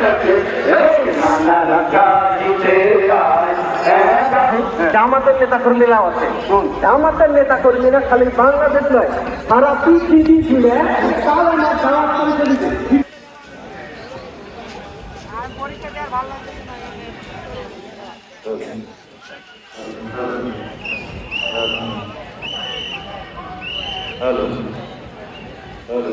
Hey, I'm not a guy, জামাতের নেতা কর্মীরাও আছে জামাতের নেতা কর্মীরা খালি বাংলাদেশ নয়, সারা পৃথিবী জুড়ে তারা না দাওয়াত করে চলেছে হ্যালো। হ্যালো।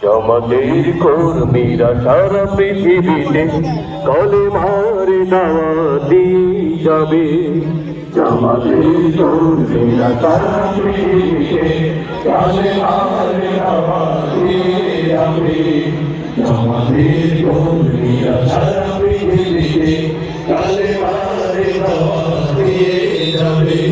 জমাতের কর্মীরা সারা পৃথিবীতে কলে মারে দাওয়া দিয়ে যাবে আমাদের কর্মীরা সারা পৃথিবীতে কালে হারে আওয়াজ দিয়ে যাবে কর্মীরা সারা পৃথিবীতে কালে হারে আওয়াজ দিয়ে যাবে